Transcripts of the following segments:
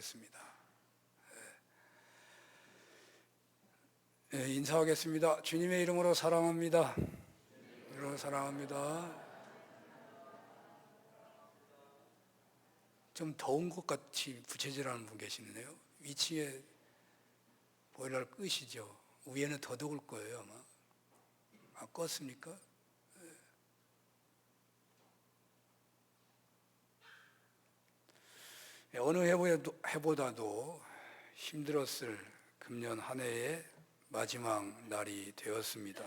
습니다 네, 인사하겠습니다. 주님의 이름으로 사랑합니다. 이름으로 사랑합니다. 좀 더운 것 같이 부채질하는 분 계시네요. 위층에 보일러를 끄시죠. 위에는 더 더울 거예요 아마. 아 껐습니까? 어느 해보다도, 힘들었을 금년 한 해의 마지막 날이 되었습니다.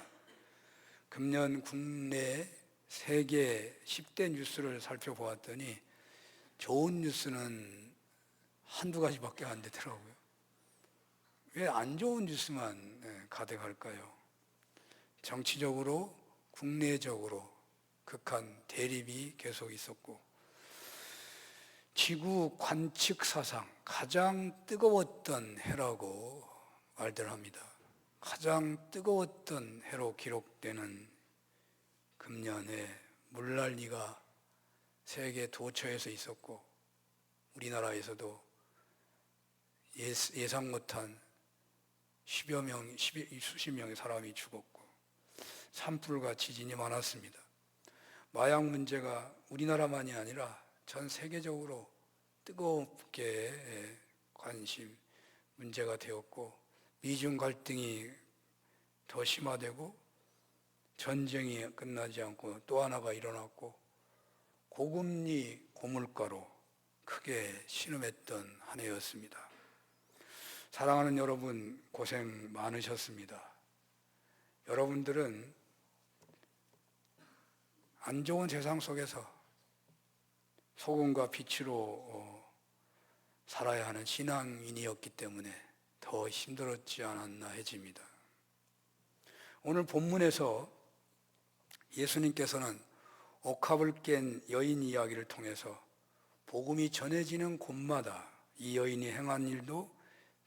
금년 국내 세계 10대 뉴스를 살펴보았더니 좋은 뉴스는 한두 가지밖에 안 되더라고요. 왜 안 좋은 뉴스만 네, 가득할까요? 정치적으로, 국내적으로 극한 대립이 계속 있었고, 지구 관측 사상 가장 뜨거웠던 해라고 말들 합니다. 가장 뜨거웠던 해로 기록되는 금년에 물난리가 세계 도처에서 있었고 우리나라에서도 예상 못한 10여 명, 10, 수십 명의 사람이 죽었고 산불과 지진이 많았습니다. 마약 문제가 우리나라만이 아니라 전 세계적으로 뜨겁게 관심 문제가 되었고 미중 갈등이 더 심화되고 전쟁이 끝나지 않고 또 하나가 일어났고 고금리 고물가로 크게 신음했던 한 해였습니다. 사랑하는 여러분 고생 많으셨습니다. 여러분들은 안 좋은 세상 속에서 소금과 빛으로 어, 살아야 하는 신앙인이었기 때문에 더 힘들었지 않았나 해집니다. 오늘 본문에서 예수님께서는 옥합을 깬 여인 이야기를 통해서 복음이 전해지는 곳마다 이 여인이 행한 일도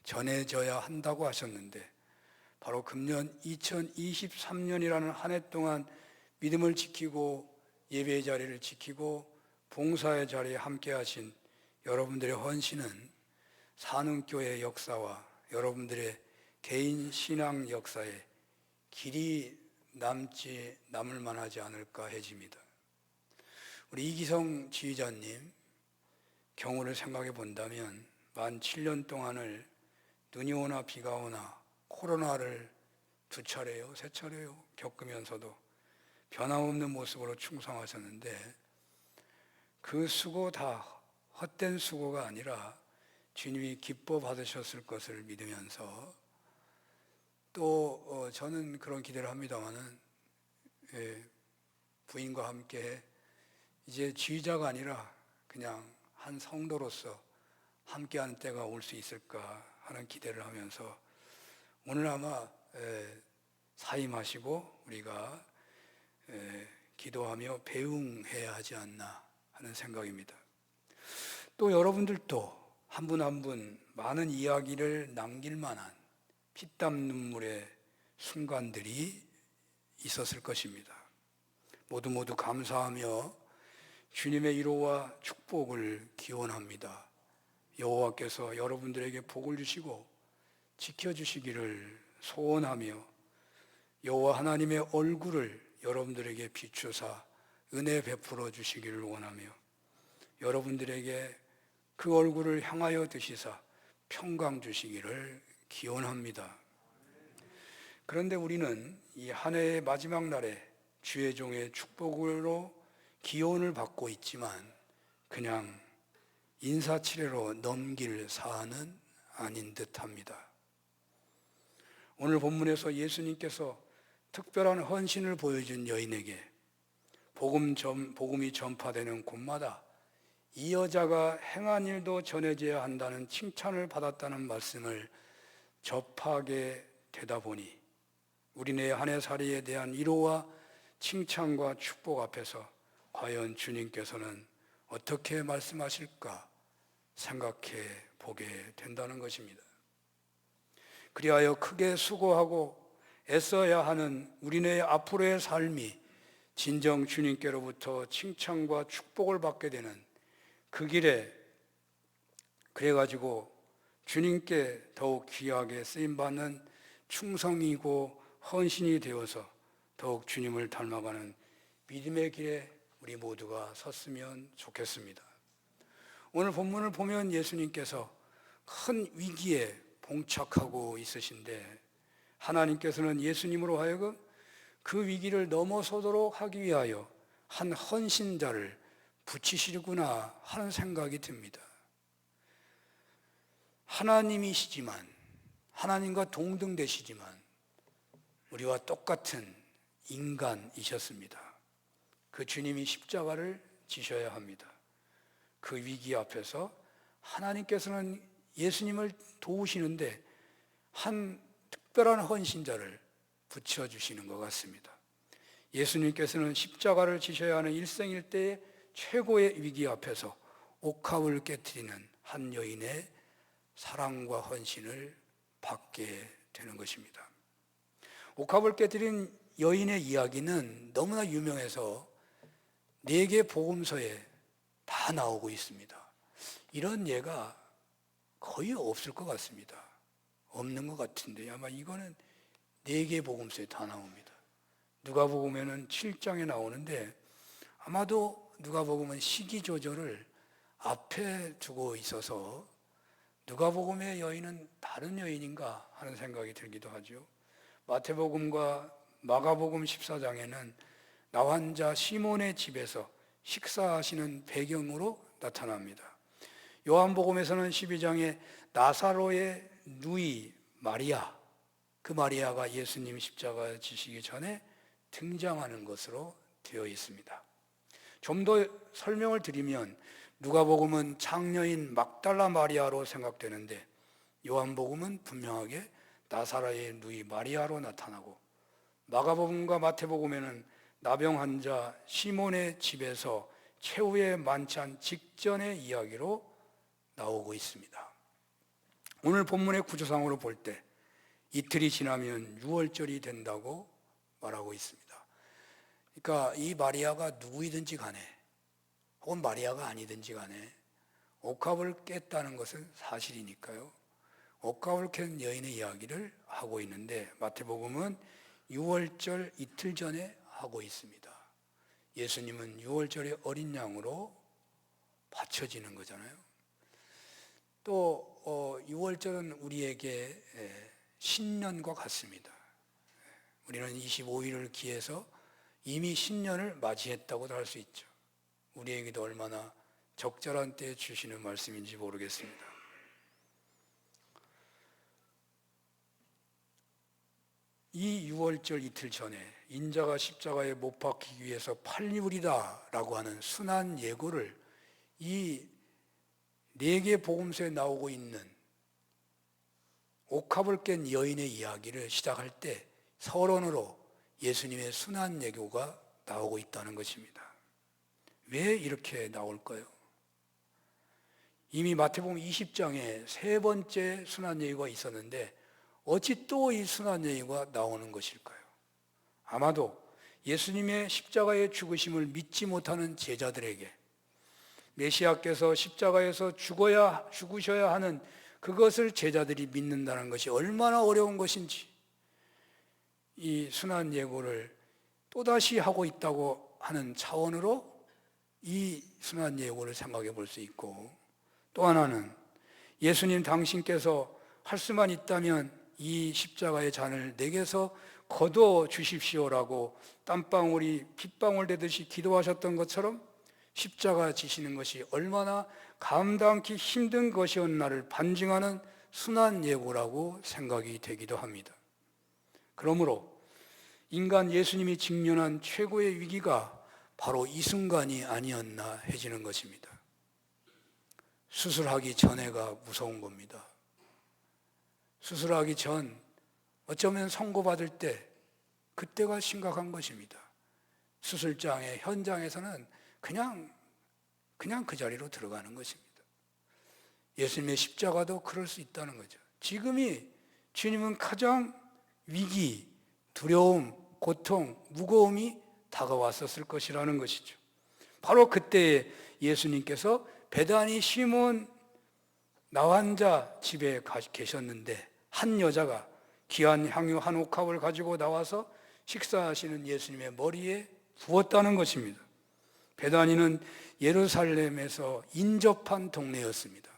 전해져야 한다고 하셨는데 바로 금년 2023년이라는 한 해 동안 믿음을 지키고 예배의 자리를 지키고 봉사의 자리에 함께 하신 여러분들의 헌신은 산흥교회 역사와 여러분들의 개인 신앙 역사에 길이 남지 남을 만하지 않을까 해집니다. 우리 이기성 지휘자님 경우를 생각해 본다면 만 7년 동안을 눈이 오나 비가 오나 코로나를 두 차례요, 세 차례요 겪으면서도 변함없는 모습으로 충성하셨는데 그 수고 다 헛된 수고가 아니라 주님이 기뻐 받으셨을 것을 믿으면서 또 어, 저는 그런 기대를 합니다만은 예, 부인과 함께 이제 지휘자가 아니라 그냥 한 성도로서 함께하는 때가 올 수 있을까 하는 기대를 하면서 오늘 아마 예, 사임하시고 우리가 예, 기도하며 배웅해야 하지 않나 하는 생각입니다. 또 여러분들도 한 분 한 분 많은 이야기를 남길 만한 피땀 눈물의 순간들이 있었을 것입니다. 모두 모두 감사하며 주님의 위로와 축복을 기원합니다. 여호와께서 여러분들에게 복을 주시고 지켜주시기를 소원하며 여호와 하나님의 얼굴을 여러분들에게 비추사 은혜 베풀어 주시기를 원하며 여러분들에게 그 얼굴을 향하여 드시사 평강 주시기를 기원합니다. 그런데 우리는 이 한 해의 마지막 날에 주의 종의 축복으로 기원을 받고 있지만 그냥 인사치레로 넘길 사안은 아닌 듯 합니다. 오늘 본문에서 예수님께서 특별한 헌신을 보여준 여인에게 복음 전, 복음이 전파되는 곳마다 이 여자가 행한 일도 전해져야 한다는 칭찬을 받았다는 말씀을 접하게 되다 보니 우리네 한해 살이에 대한 위로와 칭찬과 축복 앞에서 과연 주님께서는 어떻게 말씀하실까 생각해 보게 된다는 것입니다. 그리하여 크게 수고하고 애써야 하는 우리네 앞으로의 삶이 진정 주님께로부터 칭찬과 축복을 받게 되는 그 길에 그래가지고 주님께 더욱 귀하게 쓰임받는 충성이고 헌신이 되어서 더욱 주님을 닮아가는 믿음의 길에 우리 모두가 섰으면 좋겠습니다. 오늘 본문을 보면 예수님께서 큰 위기에 봉착하고 있으신데 하나님께서는 예수님으로 하여금 그 위기를 넘어서도록 하기 위하여 한 헌신자를 붙이시구나 하는 생각이 듭니다. 하나님이시지만 하나님과 동등되시지만 우리와 똑같은 인간이셨습니다. 그 주님이 십자가를 지셔야 합니다. 그 위기 앞에서 하나님께서는 예수님을 도우시는데 한 특별한 헌신자를 붙여주시는 것 같습니다. 예수님께서는 십자가를 지셔야 하는 일생일대의 최고의 위기 앞에서 옥합을 깨뜨리는 한 여인의 사랑과 헌신을 받게 되는 것입니다. 옥합을 깨뜨린 여인의 이야기는 너무나 유명해서 네 개 복음서에 다 나오고 있습니다. 이런 예가 거의 없을 것 같습니다. 없는 것 같은데 아마 이거는 네 개 복음서에 다 나옵니다. 누가복음에는 7장에 나오는데 아마도 누가복음은 시기 조절을 앞에 두고 있어서 누가복음의 여인은 다른 여인인가 하는 생각이 들기도 하죠. 마태복음과 마가복음 14장에는 나환자 시몬의 집에서 식사하시는 배경으로 나타납니다. 요한복음에서는 12장에 나사로의 누이 마리아, 그 마리아가 예수님 십자가 지시기 전에 등장하는 것으로 되어 있습니다. 좀 더 설명을 드리면 누가복음은 장녀인 막달라 마리아로 생각되는데 요한복음은 분명하게 나사라의 누이 마리아로 나타나고 마가복음과 마태복음에는 나병 환자 시몬의 집에서 최후의 만찬 직전의 이야기로 나오고 있습니다. 오늘 본문의 구조상으로 볼 때 이틀이 지나면 6월절이 된다고 말하고 있습니다. 그러니까 이 마리아가 누구이든지 간에 혹은 마리아가 아니든지 간에 옥합을 깼다는 것은 사실이니까요. 옥합을 깬 여인의 이야기를 하고 있는데 마태복음은 6월절 이틀 전에 하고 있습니다. 예수님은 6월절의 어린 양으로 바쳐지는 거잖아요. 또 6월절은 어, 우리에게 신년과 같습니다. 우리는 25일을 기해서 이미 신년을 맞이했다고도 할 수 있죠. 우리에게도 얼마나 적절한 때에 주시는 말씀인지 모르겠습니다. 이 6월절 이틀 전에 인자가 십자가에 못 박히기 위해서 팔리우리다 라고 하는 순한 예고를 이 네 개 복음서에 나오고 있는 옥합을 깬 여인의 이야기를 시작할 때 서론으로 예수님의 순한 예고가 나오고 있다는 것입니다. 왜 이렇게 나올까요? 이미 마태복음 20장에 세 번째 순한 예고가 있었는데 어찌 또 이 순한 예고가 나오는 것일까요? 아마도 예수님의 십자가의 죽으심을 믿지 못하는 제자들에게 메시아께서 십자가에서 죽어야 죽으셔야 하는 그것을 제자들이 믿는다는 것이 얼마나 어려운 것인지 이 순한 예고를 또다시 하고 있다고 하는 차원으로 이 순한 예고를 생각해 볼 수 있고 또 하나는 예수님 당신께서 할 수만 있다면 이 십자가의 잔을 내게서 거둬 주십시오라고 땀방울이 핏방울 되듯이 기도하셨던 것처럼 십자가 지시는 것이 얼마나 감당기 힘든 것이었나를 반증하는 순한 예고라고 생각이 되기도 합니다. 그러므로 인간 예수님이 직면한 최고의 위기가 바로 이 순간이 아니었나 해지는 것입니다. 수술하기 전에가 무서운 겁니다. 수술하기 전 어쩌면 선고받을 때 그때가 심각한 것입니다. 수술장의 현장에서는 그냥 그냥 그 자리로 들어가는 것입니다. 예수님의 십자가도 그럴 수 있다는 거죠. 지금이 주님은 가장 위기, 두려움, 고통, 무거움이 다가왔었을 것이라는 것이죠. 바로 그때 예수님께서 베다니 시몬 나환자 집에 가- 계셨는데 한 여자가 귀한 향유 한 옥합을 가지고 나와서 식사하시는 예수님의 머리에 부었다는 것입니다. 베다니는 예루살렘에서 인접한 동네였습니다.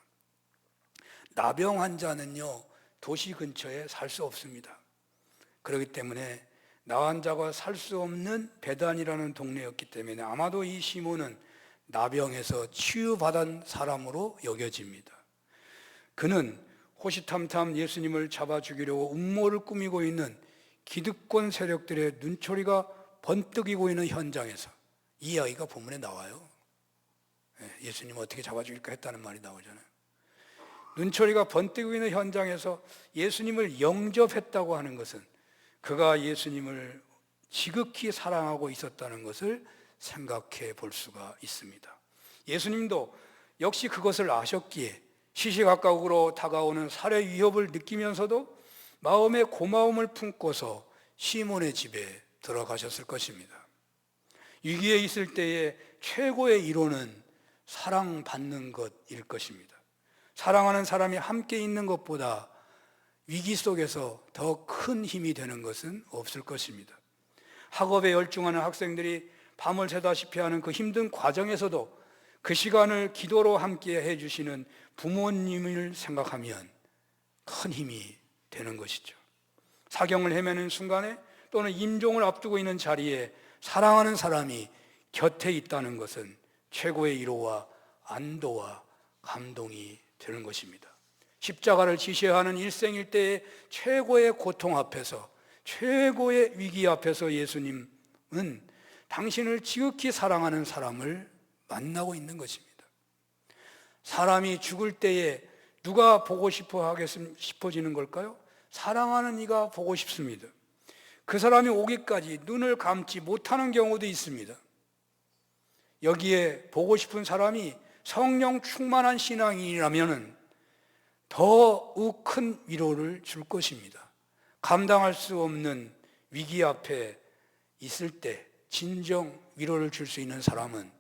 나병 환자는요 도시 근처에 살 수 없습니다. 그렇기 때문에 나환자가 살 수 없는 베단이라는 동네였기 때문에 아마도 이 시몬은 나병에서 치유받은 사람으로 여겨집니다. 그는 호시탐탐 예수님을 잡아 죽이려고 음모를 꾸미고 있는 기득권 세력들의 눈초리가 번뜩이고 있는 현장에서 이 이야기가 본문에 나와요. 예, 예수님 어떻게 잡아 죽일까 했다는 말이 나오잖아요. 눈초리가 번뜩이고 있는 현장에서 예수님을 영접했다고 하는 것은 그가 예수님을 지극히 사랑하고 있었다는 것을 생각해 볼 수가 있습니다. 예수님도 역시 그것을 아셨기에 시시각각으로 다가오는 살해 위협을 느끼면서도 마음의 고마움을 품고서 시몬의 집에 들어가셨을 것입니다. 위기에 있을 때의 최고의 이론은 사랑받는 것일 것입니다. 사랑하는 사람이 함께 있는 것보다 위기 속에서 더 큰 힘이 되는 것은 없을 것입니다. 학업에 열중하는 학생들이 밤을 새다시피 하는 그 힘든 과정에서도 그 시간을 기도로 함께 해주시는 부모님을 생각하면 큰 힘이 되는 것이죠. 사경을 헤매는 순간에 또는 임종을 앞두고 있는 자리에 사랑하는 사람이 곁에 있다는 것은 최고의 위로와 안도와 감동이 되는 것입니다. 십자가를 지시하는 일생일대의 최고의 고통 앞에서 최고의 위기 앞에서 예수님은 당신을 지극히 사랑하는 사람을 만나고 있는 것입니다. 사람이 죽을 때에 누가 보고 싶어 하겠 싶어지는 걸까요? 사랑하는 이가 보고 싶습니다. 그 사람이 오기까지 눈을 감지 못하는 경우도 있습니다. 여기에 보고 싶은 사람이 성령 충만한 신앙이라면은 더욱 큰 위로를 줄 것입니다. 감당할 수 없는 위기 앞에 있을 때 진정 위로를 줄 수 있는 사람은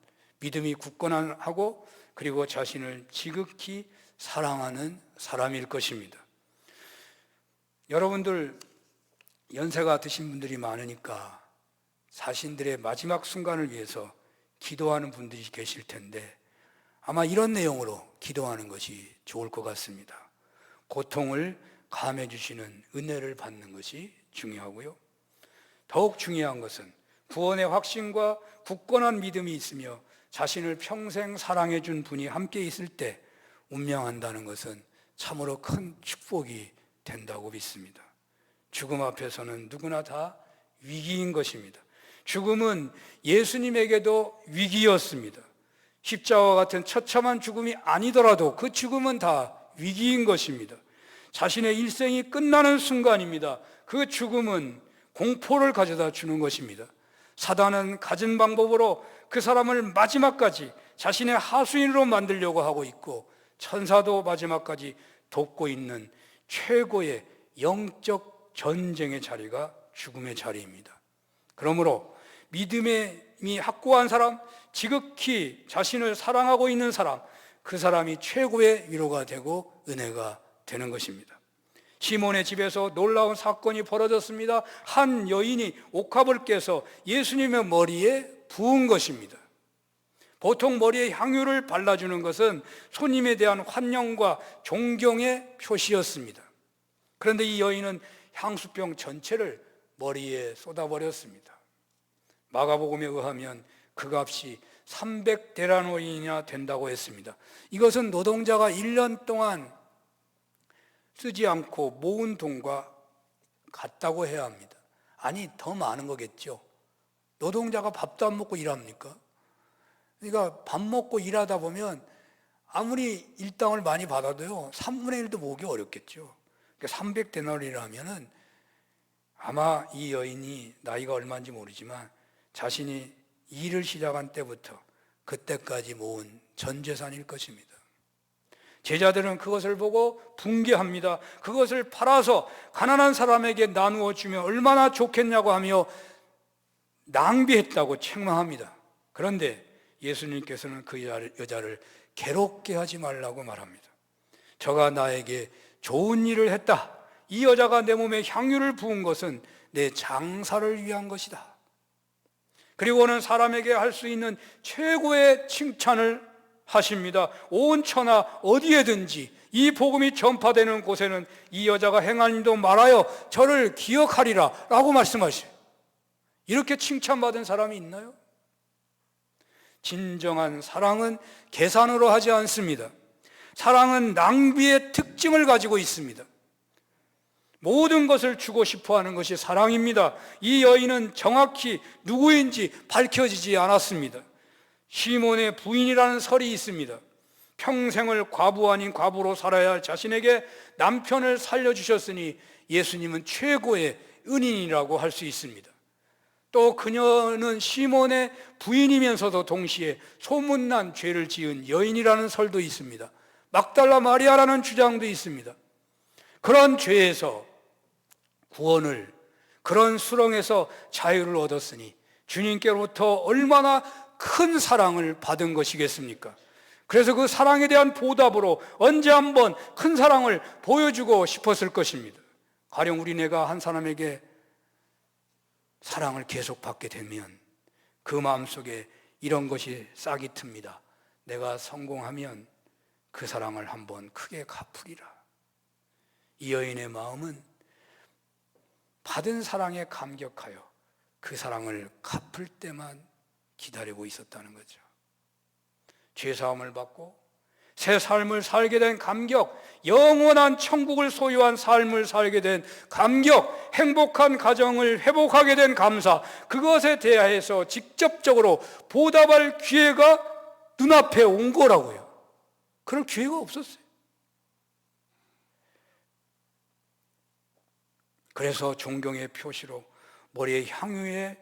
믿음이 굳건하고 그리고 자신을 지극히 사랑하는 사람일 것입니다. 여러분들 연세가 드신 분들이 많으니까 자신들의 마지막 순간을 위해서 기도하는 분들이 계실 텐데 아마 이런 내용으로 기도하는 것이 좋을 것 같습니다. 고통을 감해 주시는 은혜를 받는 것이 중요하고요. 더욱 중요한 것은 구원의 확신과 굳건한 믿음이 있으며 자신을 평생 사랑해 준 분이 함께 있을 때 운명한다는 것은 참으로 큰 축복이 된다고 믿습니다. 죽음 앞에서는 누구나 다 위기인 것입니다. 죽음은 예수님에게도 위기였습니다. 십자와 같은 처참한 죽음이 아니더라도 그 죽음은 다 위기인 것입니다. 자신의 일생이 끝나는 순간입니다. 그 죽음은 공포를 가져다 주는 것입니다. 사단은 가진 방법으로 그 사람을 마지막까지 자신의 하수인으로 만들려고 하고 있고 천사도 마지막까지 돕고 있는 최고의 영적 전쟁의 자리가 죽음의 자리입니다. 그러므로 믿음이 확고한 사람, 지극히 자신을 사랑하고 있는 사람, 그 사람이 최고의 위로가 되고 은혜가 되는 것입니다. 시몬의 집에서 놀라운 사건이 벌어졌습니다. 한 여인이 옥합을 깨서 예수님의 머리에 부은 것입니다. 보통 머리에 향유를 발라주는 것은 손님에 대한 환영과 존경의 표시였습니다. 그런데 이 여인은 향수병 전체를 머리에 쏟아버렸습니다. 마가복음에 의하면 그 값이 300데라노인이나 된다고 했습니다. 이것은 노동자가 1년 동안 쓰지 않고 모은 돈과 같다고 해야 합니다. 아니, 더 많은 거겠죠. 노동자가 밥도 안 먹고 일합니까? 그러니까 밥 먹고 일하다 보면 아무리 일당을 많이 받아도요, 3분의 1도 모으기 어렵겠죠. 그러니까 300 데나리라면은 아마 이 여인이 나이가 얼마인지 모르지만 자신이 일을 시작한 때부터 그때까지 모은 전 재산일 것입니다. 제자들은 그것을 보고 붕괴합니다. 그것을 팔아서 가난한 사람에게 나누어 주면 얼마나 좋겠냐고 하며 낭비했다고 책망합니다. 그런데 예수님께서는 그 여자를 괴롭게 하지 말라고 말합니다. 저가 나에게 좋은 일을 했다. 이 여자가 내 몸에 향유를 부은 것은 내 장사를 위한 것이다. 그리고는 사람에게 할 수 있는 최고의 칭찬을 하십니다. 온 천하 어디에든지 이 복음이 전파되는 곳에는 이 여자가 행한 일도 말하여 저를 기억하리라 라고 말씀하셔요. 이렇게 칭찬받은 사람이 있나요? 진정한 사랑은 계산으로 하지 않습니다. 사랑은 낭비의 특징을 가지고 있습니다. 모든 것을 주고 싶어 하는 것이 사랑입니다. 이 여인은 정확히 누구인지 밝혀지지 않았습니다. 시몬의 부인이라는 설이 있습니다. 평생을 과부 아닌 과부로 살아야 할 자신에게 남편을 살려주셨으니 예수님은 최고의 은인이라고 할 수 있습니다. 또 그녀는 시몬의 부인이면서도 동시에 소문난 죄를 지은 여인이라는 설도 있습니다. 막달라 마리아라는 주장도 있습니다. 그런 죄에서 구원을 그런 수렁에서 자유를 얻었으니 주님께로부터 얼마나 큰 사랑을 받은 것이겠습니까? 그래서 그 사랑에 대한 보답으로 언제 한번 큰 사랑을 보여주고 싶었을 것입니다. 가령 우리네가 한 사람에게 사랑을 계속 받게 되면 그 마음속에 이런 것이 싹이 틉니다. 내가 성공하면 그 사랑을 한번 크게 갚으리라. 이 여인의 마음은 받은 사랑에 감격하여 그 사랑을 갚을 때만 기다리고 있었다는 거죠. 죄사함을 받고 새 삶을 살게 된 감격, 영원한 천국을 소유한 삶을 살게 된 감격, 행복한 가정을 회복하게 된 감사, 그것에 대해서 직접적으로 보답할 기회가 눈앞에 온 거라고요. 그럴 기회가 없었어요. 그래서 존경의 표시로 머리에 향유에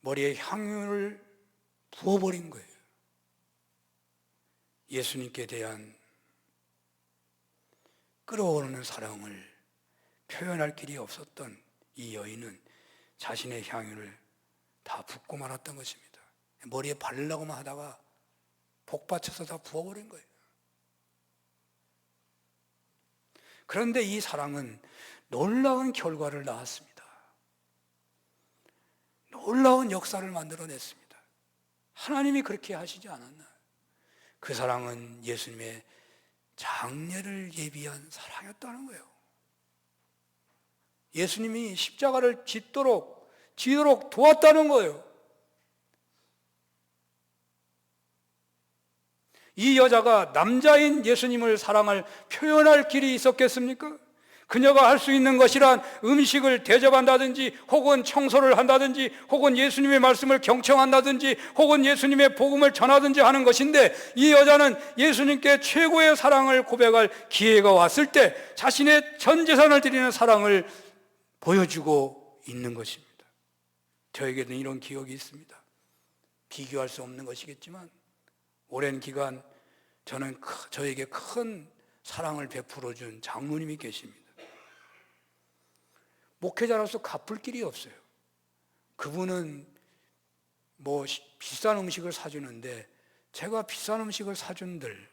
머리에 향유를 부어버린 거예요. 예수님께 대한 끌어오르는 사랑을 표현할 길이 없었던 이 여인은 자신의 향유를 다 붓고 말았던 것입니다. 머리에 바르려고만 하다가 복 받쳐서 다 부어버린 거예요. 그런데 이 사랑은 놀라운 결과를 낳았습니다. 놀라운 역사를 만들어냈습니다. 하나님이 그렇게 하시지 않았나? 그 사랑은 예수님의 장례를 예비한 사랑이었다는 거예요. 예수님이 십자가를 짓도록, 지도록 도왔다는 거예요. 이 여자가 남자인 예수님을 사랑할 표현할 길이 있었겠습니까? 그녀가 할 수 있는 것이란 음식을 대접한다든지 혹은 청소를 한다든지 혹은 예수님의 말씀을 경청한다든지 혹은 예수님의 복음을 전하든지 하는 것인데 이 여자는 예수님께 최고의 사랑을 고백할 기회가 왔을 때 자신의 전 재산을 드리는 사랑을 보여주고 있는 것입니다. 저에게는 이런 기억이 있습니다. 비교할 수 없는 것이겠지만 오랜 기간 저는 저에게 큰 사랑을 베풀어 준 장로님이 계십니다. 목회자로서 갚을 길이 없어요. 그분은 뭐 비싼 음식을 사주는데 제가 비싼 음식을 사준들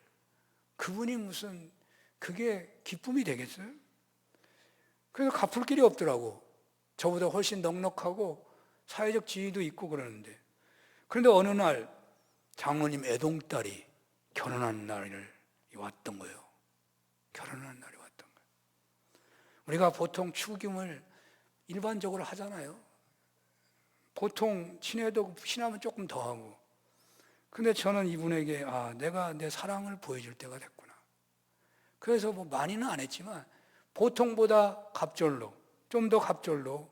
그분이 무슨 그게 기쁨이 되겠어요? 그래서 갚을 길이 없더라고. 저보다 훨씬 넉넉하고 사회적 지위도 있고 그러는데. 그런데 어느 날 장모님 애동딸이 결혼한 날을 왔던 거예요. 결혼한 날이 왔던 거예요. 우리가 보통 추금을 일반적으로 하잖아요. 보통 친해도 신하면 조금 더 하고. 근데 저는 이분에게 아, 내가 내 사랑을 보여줄 때가 됐구나. 그래서 뭐 많이는 안 했지만 보통보다 갑절로 좀 더 갑절로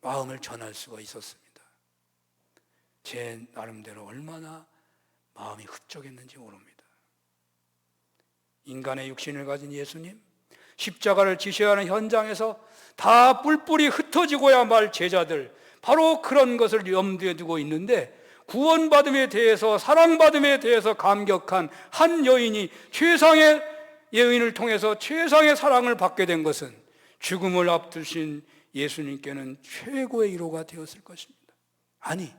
마음을 전할 수가 있었습니다. 제 나름대로 얼마나 마음이 흡족했는지 모릅니다. 인간의 육신을 가진 예수님, 십자가를 지셔야 하는 현장에서 다 뿔뿔이 흩어지고야 말 제자들 바로 그런 것을 염두에 두고 있는데 구원받음에 대해서 사랑받음에 대해서 감격한 한 여인이 최상의 여인을 통해서 최상의 사랑을 받게 된 것은 죽음을 앞두신 예수님께는 최고의 위로가 되었을 것입니다. 아니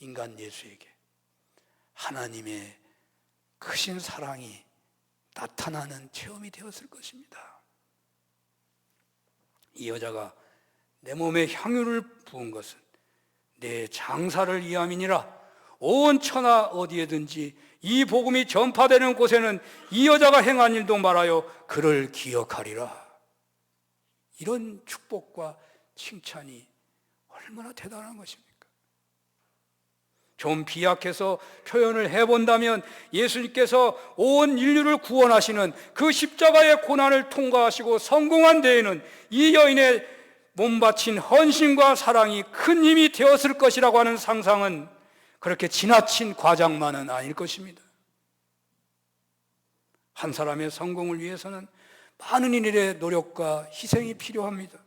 인간 예수에게 하나님의 크신 사랑이 나타나는 체험이 되었을 것입니다. 이 여자가 내 몸에 향유를 부은 것은 내 장사를 위함이니라 온 천하 어디에든지 이 복음이 전파되는 곳에는 이 여자가 행한 일도 말하여 그를 기억하리라. 이런 축복과 칭찬이 얼마나 대단한 것입니까? 좀 비약해서 표현을 해본다면 예수님께서 온 인류를 구원하시는 그 십자가의 고난을 통과하시고 성공한 데에는 이 여인의 몸 바친 헌신과 사랑이 큰 힘이 되었을 것이라고 하는 상상은 그렇게 지나친 과장만은 아닐 것입니다. 한 사람의 성공을 위해서는 많은 일의 노력과 희생이 필요합니다.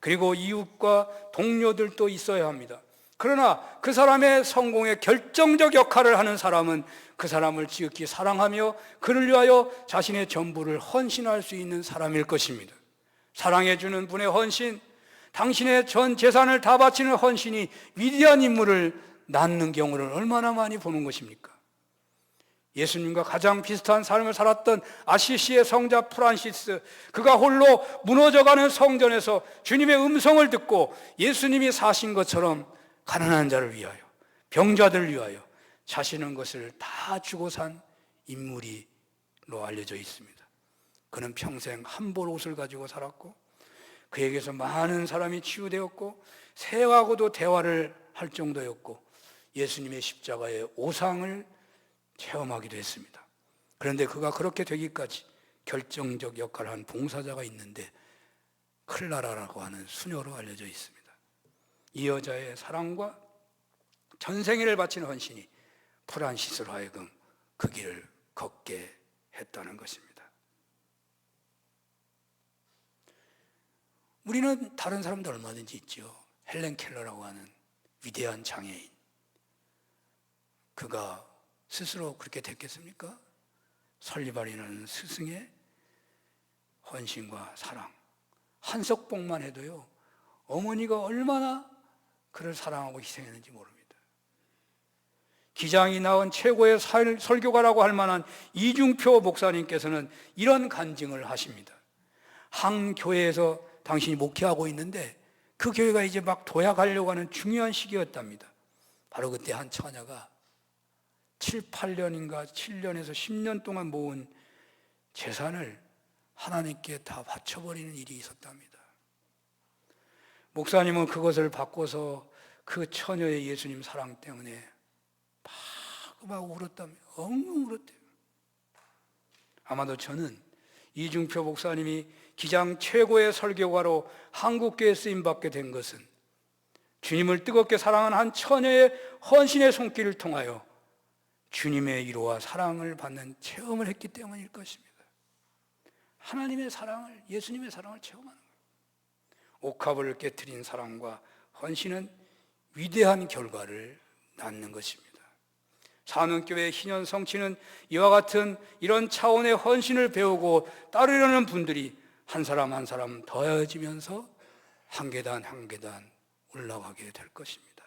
그리고 이웃과 동료들도 있어야 합니다. 그러나 그 사람의 성공에 결정적 역할을 하는 사람은 그 사람을 지극히 사랑하며 그를 위하여 자신의 전부를 헌신할 수 있는 사람일 것입니다. 사랑해주는 분의 헌신, 당신의 전 재산을 다 바치는 헌신이 위대한 인물을 낳는 경우를 얼마나 많이 보는 것입니까? 예수님과 가장 비슷한 삶을 살았던 아시시의 성자 프란시스, 그가 홀로 무너져가는 성전에서 주님의 음성을 듣고 예수님이 사신 것처럼 가난한 자를 위하여, 병자들을 위하여 자신의 것을 다 주고 산 인물이로 알려져 있습니다. 그는 평생 한벌 옷을 가지고 살았고, 그에게서 많은 사람이 치유되었고, 새하고도 대화를 할 정도였고, 예수님의 십자가의 오상을 체험하기도 했습니다. 그런데 그가 그렇게 되기까지 결정적 역할을 한 봉사자가 있는데 클라라라고 하는 수녀로 알려져 있습니다. 이 여자의 사랑과 전생애를 바친 헌신이 프란시스로 하여금 그 길을 걷게 했다는 것입니다. 우리는 다른 사람도 얼마든지 있죠. 헬렌 켈러라고 하는 위대한 장애인. 그가 스스로 그렇게 됐겠습니까? 설리발이라는 스승의 헌신과 사랑. 한석봉만 해도요, 어머니가 얼마나 그를 사랑하고 희생했는지 모릅니다. 기장이 낳은 최고의 설교가라고 할 만한 이중표 목사님께서는 이런 간증을 하십니다. 한 교회에서 당신이 목회하고 있는데 그 교회가 이제 막 도약하려고 하는 중요한 시기였답니다. 바로 그때 한 처녀가 7, 8년인가 7년에서 10년 동안 모은 재산을 하나님께 다 바쳐버리는 일이 있었답니다. 목사님은 그것을 바꿔서 그 처녀의 예수님 사랑 때문에 막, 막 울었다며. 엉엉 울었대요. 아마도 저는 이중표 목사님이 기장 최고의 설교가로 한국교회 쓰임받게 된 것은 주님을 뜨겁게 사랑한 한 처녀의 헌신의 손길을 통하여 주님의 위로와 사랑을 받는 체험을 했기 때문일 것입니다. 하나님의 사랑을, 예수님의 사랑을 체험하는. 옥합을 깨뜨린 사랑과 헌신은 위대한 결과를 낳는 것입니다. 사명교회 희년 성취는 이와 같은 이런 차원의 헌신을 배우고 따르려는 분들이 한 사람 한 사람 더해지면서 한 계단 한 계단 올라가게 될 것입니다.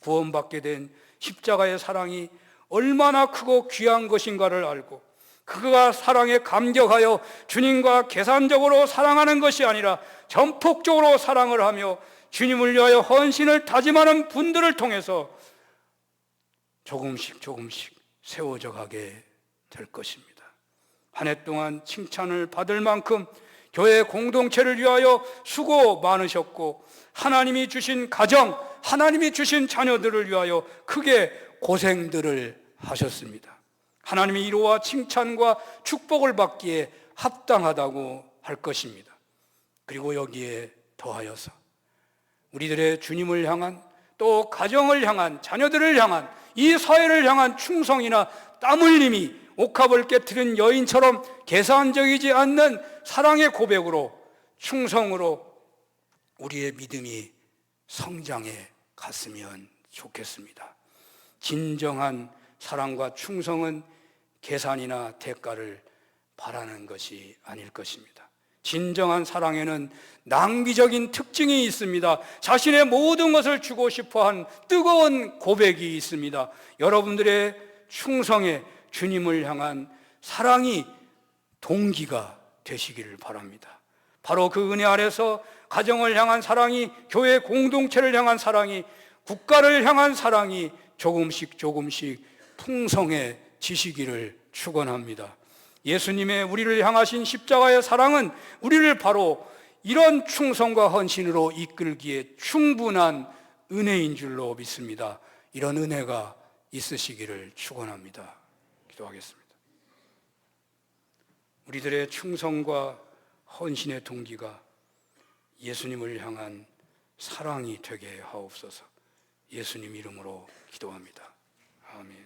구원받게 된 십자가의 사랑이 얼마나 크고 귀한 것인가를 알고 그가 사랑에 감격하여 주님과 계산적으로 사랑하는 것이 아니라 전폭적으로 사랑을 하며 주님을 위하여 헌신을 다짐하는 분들을 통해서 조금씩 조금씩 세워져 가게 될 것입니다. 한 해 동안 칭찬을 받을 만큼 교회 공동체를 위하여 수고 많으셨고 하나님이 주신 가정, 하나님이 주신 자녀들을 위하여 크게 고생들을 하셨습니다. 하나님의 위로와 칭찬과 축복을 받기에 합당하다고 할 것입니다. 그리고 여기에 더하여서 우리들의 주님을 향한 또 가정을 향한 자녀들을 향한 이 사회를 향한 충성이나 땀 흘림이 옥합을 깨뜨린 여인처럼 계산적이지 않는 사랑의 고백으로 충성으로 우리의 믿음이 성장해 갔으면 좋겠습니다. 진정한 사랑과 충성은 계산이나 대가를 바라는 것이 아닐 것입니다. 진정한 사랑에는 낭비적인 특징이 있습니다. 자신의 모든 것을 주고 싶어 한 뜨거운 고백이 있습니다. 여러분들의 충성에 주님을 향한 사랑이 동기가 되시기를 바랍니다. 바로 그 은혜 아래서 가정을 향한 사랑이 교회 공동체를 향한 사랑이 국가를 향한 사랑이 조금씩 조금씩 풍성해 지시기를 축원합니다. 예수님의 우리를 향하신 십자가의 사랑은 우리를 바로 이런 충성과 헌신으로 이끌기에 충분한 은혜인 줄로 믿습니다. 이런 은혜가 있으시기를 축원합니다. 기도하겠습니다. 우리들의 충성과 헌신의 동기가 예수님을 향한 사랑이 되게 하옵소서. 예수님 이름으로 기도합니다. 아멘.